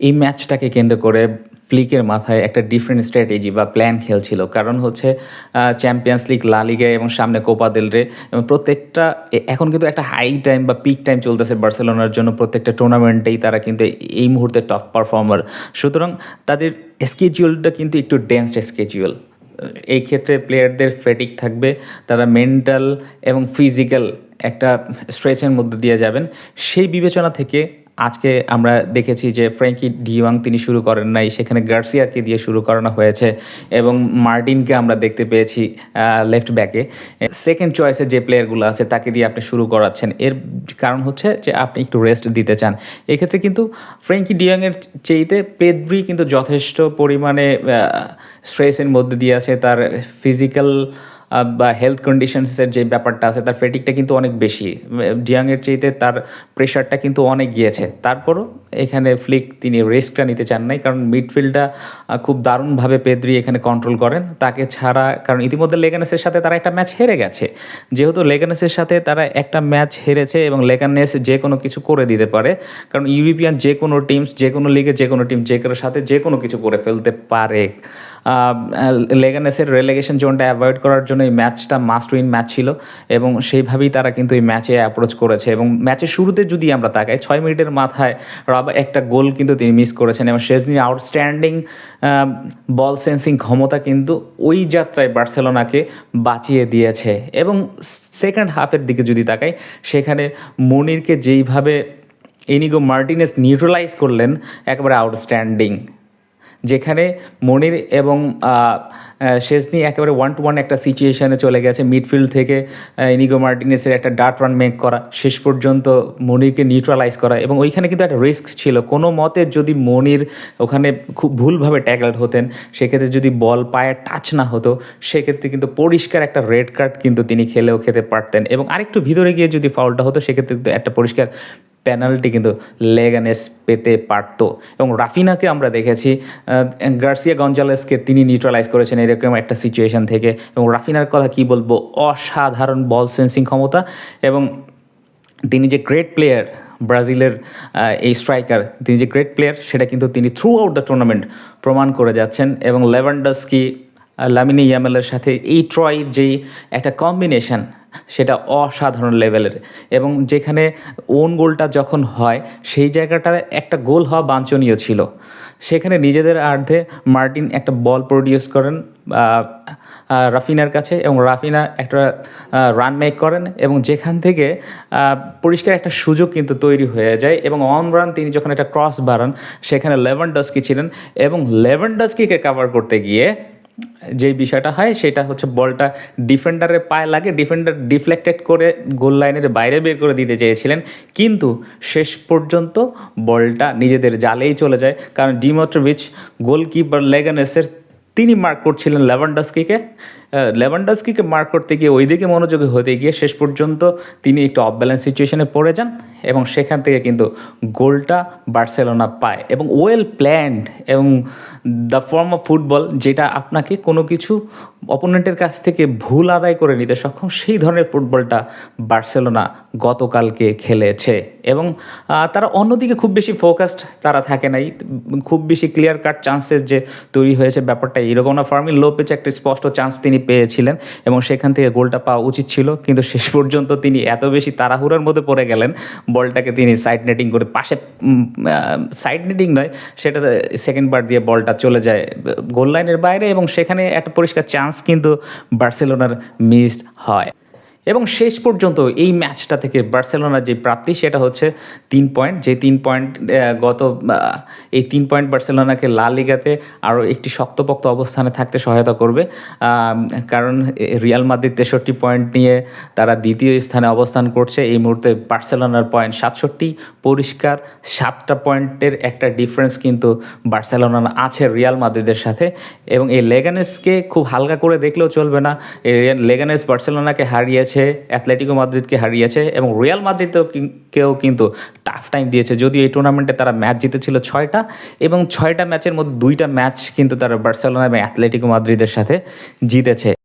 এই ম্যাচটাকে কেন্দ্র করে ফ্লিকের মাথায় একটা ডিফারেন্ট স্ট্র্যাটেজি বা প্ল্যান খেলছিল। কারণ হচ্ছে চ্যাম্পিয়ন্স লিগ লা লিগে এবং সামনে কোপা দেল রে এবং প্রত্যেকটা এখন কিন্তু একটা হাই টাইম বা পিক টাইম চলতেছে বার্সেলোনার জন্য প্রত্যেকটা টুর্নামেন্টেই তারা কিন্তু এই মুহূর্তে টপ পারফর্মার সুতরাং তাদের স্কেজিউলটা কিন্তু একটু ডেন্স স্কেজিউল এই ক্ষেত্রে প্লেয়ারদের ফেটিক থাকবে, তারা মেন্টাল এবং ফিজিক্যাল একটা স্ট্রেচের মধ্যে দিয়ে যাবেন। সেই বিবেচনা থেকে আজকে আমরা দেখেছি যে ফ্র্যাঙ্কি ডিওয়াং তিনি শুরু করেন নাই, সেখানে গার্সিয়াকে দিয়ে শুরু করানো হয়েছে এবং মার্টিনকে আমরা দেখতে পেয়েছি লেফট ব্যাকে সেকেন্ড চয়েসে যে প্লেয়ারগুলো আছে, তাকে দিয়ে আপনি শুরু করাচ্ছেন। এর কারণ হচ্ছে যে আপনি একটু রেস্ট দিতে চান। এক্ষেত্রে কিন্তু ফ্র্যাঙ্কি ডিওয়াংয়ের চেয়েতে পেদ্রি কিন্তু যথেষ্ট পরিমাণে স্ট্রেসের মধ্যে দিয়ে আছে, তার ফিজিক্যাল বা হেলথ কন্ডিশনসের যে ব্যাপারটা আছে, তার ফেটিকটা কিন্তু অনেক বেশি। ডিয়াংয়ের চেয়েতে তার প্রেশারটা কিন্তু অনেক গিয়েছে। তারপরও এখানে ফ্লিক তিনি রিস্কটা নিতে চান নাই, কারণ মিডফিল্ডটা খুব দারুণভাবে পেদ্রি এখানে কন্ট্রোল করেন। তাকে ছাড়া, কারণ ইতিমধ্যে লেগানেসের সাথে তারা একটা ম্যাচ হেরে গেছে। যেহেতু লেগানেসের সাথে তারা একটা ম্যাচ হেরেছে এবং লেগানেস যে কোনো কিছু করে দিতে পারে, কারণ ইউরোপিয়ান যে কোনো টিমস যে কোনো লিগে যে কোনো টিম যে কারোর সাথে যে কোনো কিছু করে ফেলতে পারে। লেগানেসের রেলেগেশন জোনটা অ্যাভয়েড করার জন্য এই ম্যাচটা মাস্ট উইন ম্যাচ ছিল এবং সেইভাবেই তারা কিন্তু এই ম্যাচে অ্যাপ্রোচ করেছে এবং ম্যাচের শুরুতে যদি আমরা তাকাই, ছয় মিনিটের মাথায় রব একটা গোল কিন্তু তিনি মিস করেছেন এবং শেষ শেজনির আউটস্ট্যান্ডিং বল সেন্সিং ক্ষমতা কিন্তু ওই যাত্রায় বার্সেলোনাকে বাঁচিয়ে দিয়েছে এবং সেকেন্ড হাফের দিকে যদি তাকাই, সেখানে মনিরকে যেইভাবে ইনিগো মার্টিনেস নিউট্রালাইজ করলেন, একেবারে আউটস্ট্যান্ডিং যেখানে মনির এবং শেজনি একেবারে ওয়ান টু ওয়ান একটা সিচুয়েশানে চলে গেছে। মিডফিল্ড থেকে ইনিগো মার্টিনেসের একটা ডার্ট রান মেক করা, শেষ পর্যন্ত মনিরকে নিউট্রালাইজ করা এবং ওইখানে কিন্তু একটা রিস্ক ছিল। কোনো মতে যদি মনির ওখানে খুব ভুলভাবে ট্যাগলড হতেন, সেক্ষেত্রে যদি বল পায়ে টাচ না হতো, সেক্ষেত্রে কিন্তু পরিষ্কার একটা রেড কার্ড কিন্তু তিনি খেলেও খেতে পারতেন। এবং আরেকটু ভিতরে গিয়ে যদি ফাউলটা হতো, সেক্ষেত্রে কিন্তু একটা পরিষ্কার পেনাল্টি কিন্তু লেগানেস পেতে পারত। এবং রাফিনাকে আমরা দেখেছি গার্সিয়া গঞ্জালেসকে তিনি নিউট্রালাইজ করেছেন এরকম একটা সিচুয়েশন থেকে। এবং রাফিনার কথা কি বলব? অসাধারণ বল সেন্সিং ক্ষমতা। এবং তিনি যে গ্রেট প্লেয়ার ব্রাজিলের এই স্ট্রাইকার তিনি যে গ্রেট প্লেয়ার সেটা কিন্তু তিনি থ্রু আউট দ্য টুর্নামেন্ট প্রমাণ করে যাচ্ছেন। এবং লেভানডাসকি লামিনি ইয়ামেলের সাথে এই ট্রয়ের যেই একটা কম্বিনেশন সেটা অসাধারণ লেভেলের। এবং যেখানে ওন গোলটা যখন হয়, সেই জায়গাটায় একটা গোল হওয়া বাঞ্ছনীয় ছিল। সেখানে নিজেদের আর্ধে মার্টিন একটা বল প্রডিউস করেন রাফিনার কাছে এবং রাফিনা একটা রান মেক করেন এবং যেখান থেকে পরিষ্কার একটা সুযোগ কিন্তু তৈরি হয়ে যায় এবং অন রান তিনি যখন একটা ক্রস বাড়ান, সেখানে লেভেন ডাস্কি ছিলেন এবং লেভেন ডাস্কিকে কাভার করতে গিয়ে যে বিষয়টা হয় সেটা হচ্ছে বলটা ডিফেন্ডারের পায়ে লাগে ডিফেন্ডার ডিফ্লেক্টেড করে গোল লাইনের বাইরে বের করে দিতে চেয়েছিলেন। কিন্তু শেষ পর্যন্ত বলটা নিজেদের জালেই চলে যায়। কারণ ডিমোট্রোভিচ গোলকিপার লেগানেসের তিনি মার্ক করছিলেন লেভানডাস্কিকে লেভানডাস্কিকে মার্ক করতে গিয়ে ওইদিকে মনোযোগী হতে গিয়ে শেষ পর্যন্ত তিনি একটু অফ ব্যালেন্স সিচুয়েশনে পড়ে যান এবং সেখান থেকে কিন্তু গোলটা বার্সেলোনা পায় এবং ওয়েল প্ল্যান্ড এবং দ্য ফর্ম অফ ফুটবল যেটা আপনাকে কোনো কিছু অপোনেন্টের কাছ থেকে ভুল আদায় করে নিতে সক্ষম সেই ধরনের ফুটবলটা বার্সেলোনা গতকালকে খেলেছে। এবং তারা অন্যদিকে খুব বেশি ফোকাসড তারা থাকে নাই। খুব বেশি ক্লিয়ার কাট চান্সেস যে তৈরি হয়েছে ব্যাপারটা এরকম না। ফার্মিন লোপেজ একটা স্পষ্ট চান্স তিনি পেয়েছিলেন এবং সেখান থেকে গোলটা পাওয়া উচিত ছিল। কিন্তু শেষ পর্যন্ত তিনি এত বেশি তাড়াহুড়ার মধ্যে পড়ে গেলেন, বলটাকে তিনি সাইড নেটিং করে পাশে সাইড নেটিং নয় সেটা সেকেন্ড বার দিয়ে বলটা চলে যায় গোল লাইনের বাইরে এবং সেখানে একটা পরিষ্কার চান্স কিন্তু বার্সেলোনার মিসড হয়। এবং শেষ পর্যন্ত এই ম্যাচটা থেকে বার্সেলোনার যে প্রাপ্তি সেটা হচ্ছে তিন পয়েন্ট। যে তিন পয়েন্ট গত এই তিন পয়েন্ট বার্সেলোনাকে লা লিগাতে আরও একটি শক্তপোক্ত অবস্থানে থাকতে সহায়তা করবে। কারণ রিয়াল মাদ্রিদ তেষট্টি পয়েন্ট নিয়ে তারা দ্বিতীয় স্থানে অবস্থান করছে। এই মুহূর্তে বার্সেলোনার পয়েন্ট সাতষট্টি, পরিষ্কার সাতটা পয়েন্টের একটা ডিফারেন্স কিন্তু বার্সেলোনার আছে রিয়াল মাদ্রিদের সাথে। এবং এই লেগানেসকে খুব হালকা করে দেখলেও চলবে না। লেগানেস বার্সেলোনাকে হারিয়েছে অ্যাথলেটিকো মাদ্রিদকে হারিয়েছে এবং রিয়াল মাদ্রিদও কেউ কিন্তু টাফ টাইম দিয়েছে। যদিও এই টুর্নামেন্টে তারা ম্যাচ জিতেছিল ছয়টা এবং ছয়টা ম্যাচের মধ্যে দুইটা ম্যাচ কিন্তু তারা বার্সেলোনা এবং অ্যাথলেটিকো মাদ্রিদের সাথে জিতেছে।